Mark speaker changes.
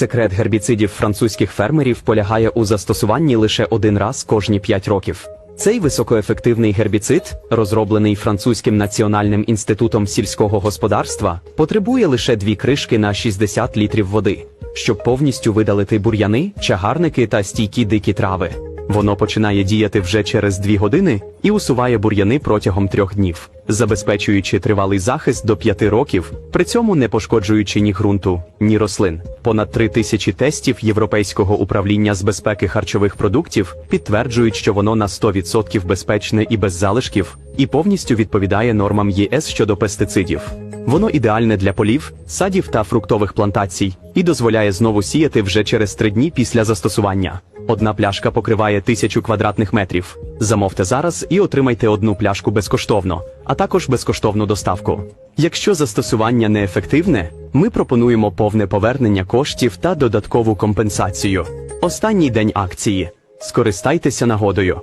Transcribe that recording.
Speaker 1: Секрет гербіцидів французьких фермерів полягає у застосуванні лише один раз кожні 5 років. Цей високоефективний гербіцид, розроблений французьким національним інститутом сільського господарства, потребує лише дві кришки на 60 літрів води, щоб повністю видалити бур'яни, чагарники та стійкі дикі трави. Воно починає діяти вже через дві години і усуває бур'яни протягом трьох днів, забезпечуючи тривалий захист до п'яти років, при цьому не пошкоджуючи ні ґрунту, ні рослин. Понад три тисячі тестів Європейського управління з безпеки харчових продуктів підтверджують, що воно на 100% безпечне і без залишків, і повністю відповідає нормам ЄС щодо пестицидів. Воно ідеальне для полів, садів та фруктових плантацій і дозволяє знову сіяти вже через три дні після застосування. Одна пляшка покриває тисячу квадратних метрів. Замовте зараз і отримайте одну пляшку безкоштовно, а також безкоштовну доставку. Якщо застосування неефективне, ми пропонуємо повне повернення коштів та додаткову компенсацію. Останній день акції. Скористайтеся нагодою.